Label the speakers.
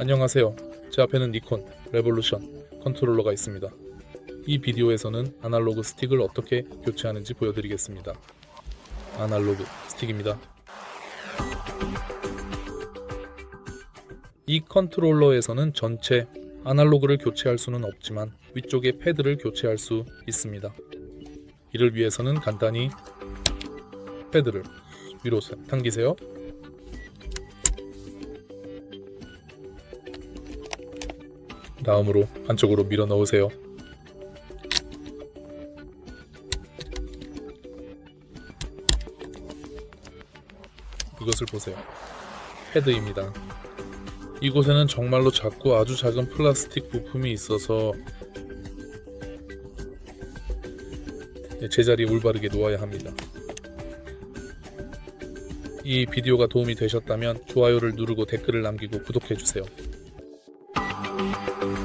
Speaker 1: 안녕하세요. 제 앞에는 니콘 레볼루션 컨트롤러가 있습니다. 이 비디오에서는 아날로그 스틱을 어떻게 교체하는지 보여드리겠습니다. 아날로그 스틱입니다. 이 컨트롤러에서는 전체 아날로그를 교체할 수는 없지만 위쪽의 패드를 교체할 수 있습니다. 이를 위해서는 간단히 패드를 위로 당기세요. 다음으로 안쪽으로 밀어 넣으세요. 이것을 보세요. 패드입니다. 이곳에는 정말로 작고 아주 작은 플라스틱 부품이 있어서 제자리에 올바르게 놓아야 합니다. 이 비디오가 도움이 되셨다면 좋아요를 누르고 댓글을 남기고 구독해주세요. Thank you.